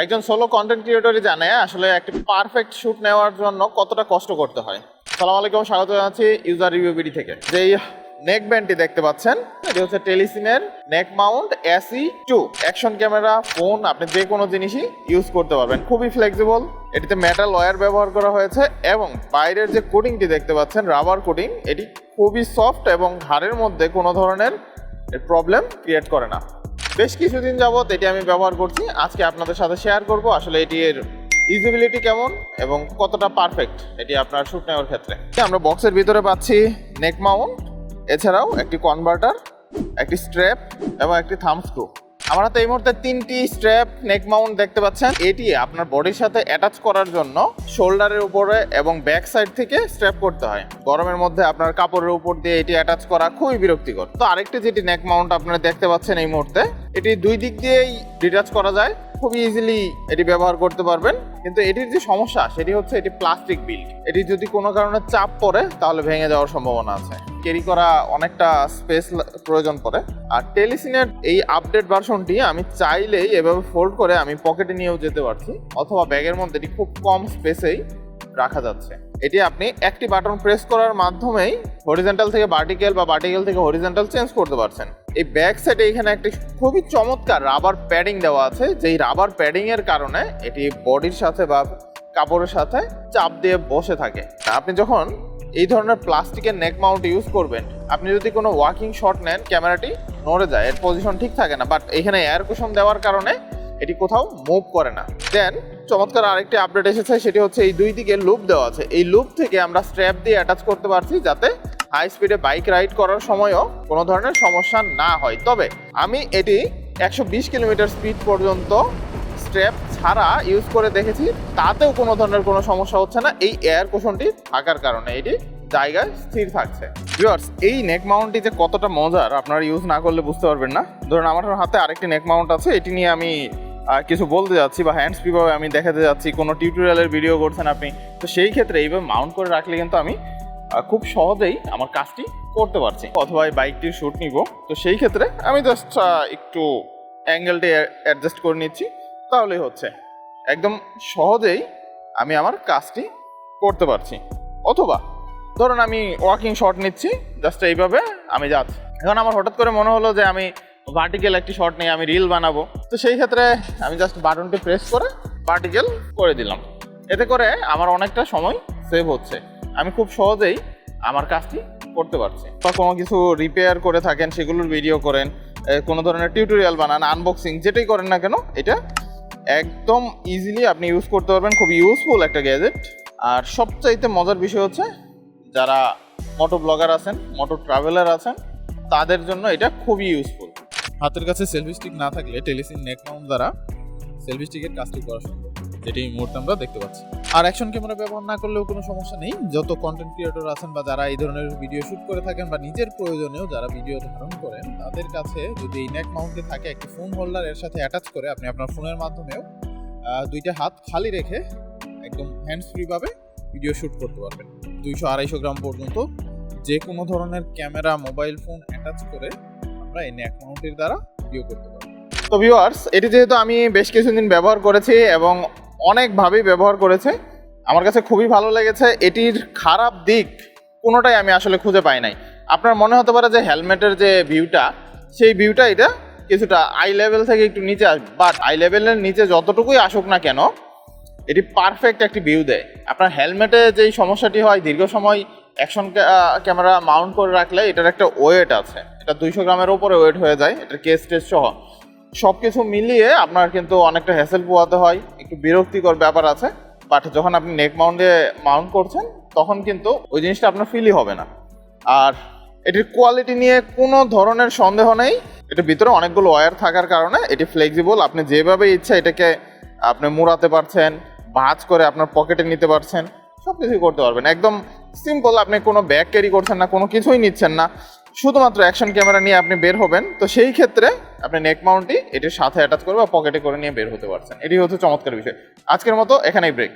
একজন solo content ক্রিয়েটরই জানে আসলে একটি পারফেক্ট শুট নেওয়ার জন্য কতটা কষ্ট করতে হয়। সালাম আলাইকুম, স্বাগত জানাচ্ছি ইউজার রিভিউ বিডি থেকে। যেই নেক ব্যান্ডটি দেখতে পাচ্ছেন, এটি হচ্ছে টেলিসিনের neck mount AC two action camera phone আপনি যে কোনো জিনিসই ইউজ করতে পারবেন। খুবই ফ্লেক্সিবল এটিতে মেটাল ওয়্যার ব্যবহার করা হয়েছে এবং বাইরের যে কোটিংটি দেখতে পাচ্ছেন রাবার কোটিং এটি খুবই সফট এবং ঘাড়ের মধ্যে কোনো ধরনের প্রবলেম ক্রিয়েট করে না। বেশ কিছুদিন যাবৎ এটি আমি ব্যবহার করছি। আজকে আপনাদের সাথে শেয়ার করব আসলে এটির ইউজিবিলিটি কেমন এবং কতটা পারফেক্ট এটি আপনার শ্যুট নেওয়ার ক্ষেত্রে। আমরা বক্সের ভিতরে পাচ্ছি নেক মাউন্ট এছাড়াও একটি কনভার্টার একটি স্ট্র্যাপ এবং একটি থাম স্ক্রু আমার হাতে এই মুহূর্তে তিনটি স্ট্র্যাপ নেক মাউন্ট দেখতে পাচ্ছেন। এটি আপনার বডির সাথে অ্যাটাচ করার জন্য শোল্ডারের উপরে এবং ব্যাক সাইড থেকে স্ট্র্যাপ করতে হয়। গরমের মধ্যে আপনার কাপড়ের উপর দিয়ে এটি অ্যাটাচ করা খুবই বিরক্তিকর। তো আরেকটি যেটি নেক মাউন্ট আপনারা দেখতে পাচ্ছেন এই মুহূর্তে, এটি দুই দিক দিয়েই ডিটাচ করা যায়। খুবই ইজিলি এটি ব্যবহার করতে পারবেন। কিন্তু এটির যে সমস্যা, সেটি হচ্ছে এটি প্লাস্টিক বিল্ড এটি যদি কোনো কারণে চাপ পড়ে, তাহলে ভেঙে যাওয়ার সম্ভাবনা আছে। ক্যারি করা অনেকটা স্পেস প্রয়োজন পড়ে। আর টেলিসিনের এই আপডেট ভার্সনটি আমি চাইলেই এভাবে ফোল্ড করে আমি পকেটে নিয়েও যেতে পারছি, অথবা ব্যাগের মধ্যে এটি খুব কম স্পেসেই রাখা যাচ্ছে। এটি আপনি একটি বাটন প্রেস করার মাধ্যমেই হরিজেন্টাল থেকে ভার্টিক্যাল বা ভার্টিক্যাল থেকে হরিজেন্টাল চেঞ্জ করতে পারছেন। এই ব্যাক সাইডে এখানে একটি খুবই চমৎকার রাবার প্যাডিং দেওয়া আছে, যেই রাবার প্যাডিং এর কারণে এটি বডির সাথে বা কাপড়ের সাথে চাপ দিয়ে বসে থাকে। আপনি যখন এই ধরনের প্লাস্টিকের নেক মাউন্ট ইউজ করবেন। আপনি যদি কোনো ওয়াকিং শট নেন, ক্যামেরাটি নড়ে যায়, এর পজিশন ঠিক থাকে না বাট এখানে এয়ার কুশন দেওয়ার কারণে এটি কোথাও মুভ করে না। দেন চমৎকার আরেকটি আপডেট এসেছে, সেটি হচ্ছে এই দুই দিকে লুপ দেওয়া আছে। এই লুপ থেকে আমরা স্ট্র্যাপ দিয়ে অ্যাটাচ করতে পারছি, যাতে হাই স্পিডে বাইক রাইড করার সময়ও কোনো ধরনের সমস্যা না হয়। তবে, আমি এটি একশো বিশ কিলোমিটার স্পিড পর্যন্ত স্ট্র্যাপ ছাড়া ইউজ করে দেখেছি, তাতেও কোনো ধরনের কোনো সমস্যা হচ্ছে না। এই এয়ার কুশনটি থাকার কারণে এটি জায়গায় স্থির থাকছে। ভিউয়ার্স এই নেক মাউন্টটি যে কতটা মজার, আপনারা ইউজ না করলে বুঝতে পারবেন না। ধরুন, আমার হাতে আরেকটি নেক মাউন্ট আছে, এটি নিয়ে আমি কিছু বলতে যাচ্ছি বা হ্যান্ডস কীভাবে আমি দেখাতে যাচ্ছি, কোনো টিউটোরিয়ালের ভিডিও করছেন আপনি। তো সেই ক্ষেত্রে এইভাবে মাউন্ট করে রাখলে কিন্তু আমি খুব সহজেই আমার কাজটি করতে পারছি। অথবা এই বাইকটির শ্যুট নিব। তো সেই ক্ষেত্রে আমি জাস্ট একটু অ্যাঙ্গেলটি অ্যাডজাস্ট করে নিচ্ছি। তাহলেই হচ্ছে। একদম সহজেই আমি আমার কাজটি করতে পারছি। অথবা ধরুন আমি ওয়াকিং শট নিচ্ছি জাস্ট এইভাবে আমি যাচ্ছি। এখন আমার হঠাৎ করে মনে হলো যে আমি ভার্টিক্যাল একটি শট নিয়ে আমি রিল বানাবো। তো সেই ক্ষেত্রে আমি জাস্ট বাটনটি প্রেস করে ভার্টিক্যাল করে দিলাম। এতে করে আমার অনেকটা সময় সেভ হচ্ছে। আমি খুব সহজেই আমার কাজটি করতে পারছি। বা কোনো কিছু রিপেয়ার করে থাকেন, সেগুলোর ভিডিও করেন কোনো ধরনের টিউটোরিয়াল বানান আনবক্সিং যেটাই করেন না কেন, এটা একদম ইজিলি আপনি ইউজ করতে পারবেন। খুব ইউজফুল একটা গ্যাজেট আর সবচাইতে মজার বিষয় হচ্ছে, যারা মোটো ব্লগার আছেন মোটো ট্রাভেলার আছেন, তাদের জন্য এটা খুবই ইউজফুল হাতের কাছে সেলফি স্টিক না থাকলে টেলিসিন নেক দ্বারা সেলফি স্টিকের কাজটি করা সম্ভব। যেটি এই মুহূর্তে আমরা দেখতে পাচ্ছি। আর অ্যাকশন ক্যামেরা ব্যবহার না করলেও কোনো সমস্যা নেই। যত কন্টেন্ট ক্রিয়েটর আছেন বা যারা এই ধরনের ভিডিও শুট করে থাকেন বা নিজের প্রয়োজনেও যারা ভিডিও ধারণ করেন, তাদের কাছে যদি এই নেক মাউন্টে থাকে একটি ফোন হোল্ডার এর সাথে অ্যাটাচ করে আপনি আপনার ফোনের মাধ্যমেও দুইটা হাত খালি রেখে একদম হ্যান্ডস ফ্রিভাবে ভিডিও শুট করতে পারবেন। দুইশো আড়াইশো গ্রাম পর্যন্ত যে কোনো ধরনের ক্যামেরা মোবাইল ফোন অ্যাটাচ করে আমরা এই নেক মাউন্টের দ্বারা ভিডিও করতে পারব। তো ভিউয়ার্স এটি যেহেতু আমি বেশ কিছুদিন ব্যবহার করেছি এবং অনেকভাবেই ব্যবহার করেছে। আমার কাছে খুবই ভালো লেগেছে। এটির খারাপ দিক কোনোটাই আমি আসলে খুঁজে পাই নাই। আপনার মনে হতে পারে যে হেলমেটের যে ভিউটা, সেই ভিউটা এটা কিছুটা আই লেভেল থেকে একটু নিচে আসবে বাট আই লেভেলের নিচে যতটুকুই আসুক না কেন, এটি পারফেক্ট একটি ভিউ দেয়। আপনার হেলমেটে যেই সমস্যাটি হয়, দীর্ঘ সময় অ্যাকশন ক্যামেরা মাউন্ট করে রাখলে এটার একটা ওয়েট আছে। এটা দুইশো গ্রামের ওপরে ওয়েট হয়ে যায়। এটার কেস টেস সহ। সব কিছু মিলিয়ে আপনার কিন্তু অনেকটা হ্যাসেল পোয়াতে হয়। একটু বিরক্তিকর ব্যাপার আছে। বাট যখন আপনি নেক মাউন্টে মাউন্ট করছেন, তখন কিন্তু ওই জিনিসটা আপনার ফিলই হবে না। আর এটির কোয়ালিটি নিয়ে কোনো ধরনের সন্দেহ নেই। এটির ভিতরে অনেকগুলো ওয়্যার থাকার কারণে এটি ফ্লেক্সিবল আপনি যেভাবে ইচ্ছা এটাকে আপনি মুড়াতে পারছেন, ভাঁজ করে আপনার পকেটে নিতে পারছেন সব কিছুই করতে পারবেন। একদম সিম্পল আপনি কোনো ব্যাগ ক্যারি করছেন না, কোনো কিছুই নিচ্ছেন না। শুধুমাত্র অ্যাকশন ক্যামেরা নিয়ে আপনি বের হবেন, তো সেই ক্ষেত্রে আপনি নেক মাউন্টটি এটির সাথে অ্যাটাচ করে বা পকেটে করে নিয়ে বের হতে পারছেন। এটি হচ্ছে চমৎকার বিষয়। আজকের মতো এখানেই ব্রেক